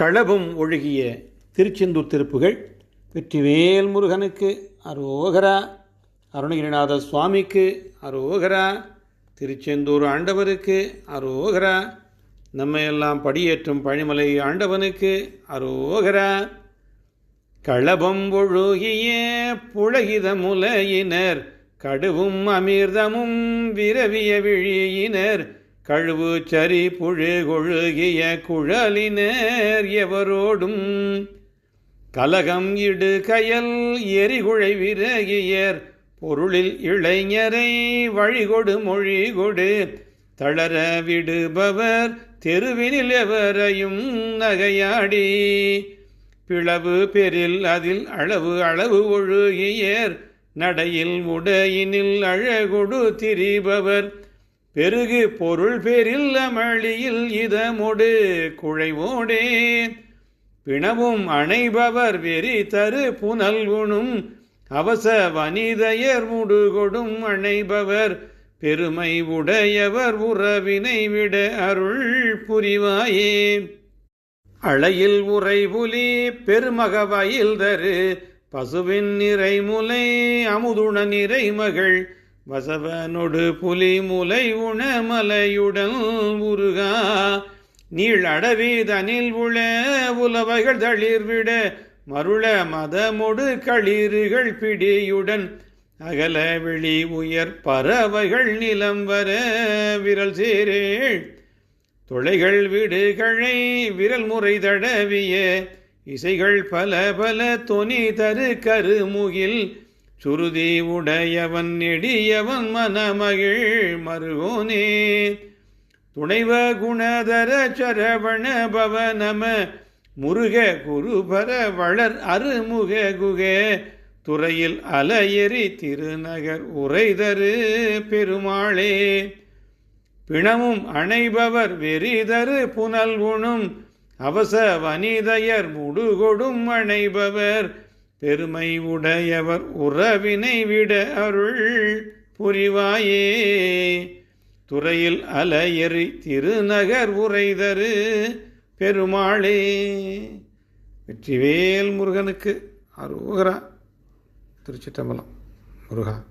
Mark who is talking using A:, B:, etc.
A: களபம் ஒழுகிய திருச்செந்தூர் திருப்புகள் வெற்றிவேல் முருகனுக்கு அரோகரா அருணகிரிநாத சுவாமிக்கு அரோகரா திருச்செந்தூர் ஆண்டவருக்கு அரோகரா நம்மையெல்லாம் படியேற்றும் பழிமலை ஆண்டவனுக்கு அரோகரா. களபம் ஒழுகிய புழகித முலையினர் கடுவும் அமிர்தமும் விரவிய விழியினர் கழுவு சரி புழு கொழுகிய குழலினர் எவரோடும். கலகம் இடு கயல் எரிகுழை விரகியர். பொருளில் இளைஞரை வழிகொடு மொழி கொடு தளர விடுபவர் தெருவினில் எவரையும் நகையாடி. பிளவு பெரில் அதில் அளவு அளவு ஒழுகியர். நடையில் உடையினில் அழகொடு திரிபவர். பெருகு பொருள் பெரில் அமளியில் இதமொடு குழைவோடே. பிணவும் அணைபவர் வெறி தரு புனல் உணும் அவச வனிதையர் முடுகொடும் அணைபவர். பெருமை உடையவர் உறவினை விட அருள் புரிவாயே. அளையில் உறைபுலி பெருமகவாயில் தரு பசுவின் நிறைமுலை அமுதுண நிறைமகள் வசவனொடு புலி முலை உணமலையுடன் உருகா நீள் அடவிதனில் உள உலவைகள் தளிர்விட மருள மதமொடு களிறுகள் பிடியுடன். அகல வெளி உயர் பறவைகள் நிலம் வர விரல் சேரேள். தொலைகள் விடுகளை விரல் முறை தடவிய இசைகள் பல பல தொனி தரு கருமுகில். சுருதி உடையவன் நெடியவன் மனமகிழ் மருகோனே. துணைவ குணதர சரவண பவனம முருக குருபர வளர் அருமுக குக. துறையில் அலையெறி திருநகர் உரைதரு பெருமாளே. பிணமும் அணைபவர் வெறிதரு புனல் உணும் அவச வனிதையர் முடுகொடும் அணைபவர். பெருமை உடையவர் உறவினை விட அருள் புரிவாயே. துறையில் அலையறி திருநகர் உரைதரு பெருமாளே. வெற்றிவேல் முருகனுக்கு அரோகரா. திருச்சிட்டம்பலம் முருகா.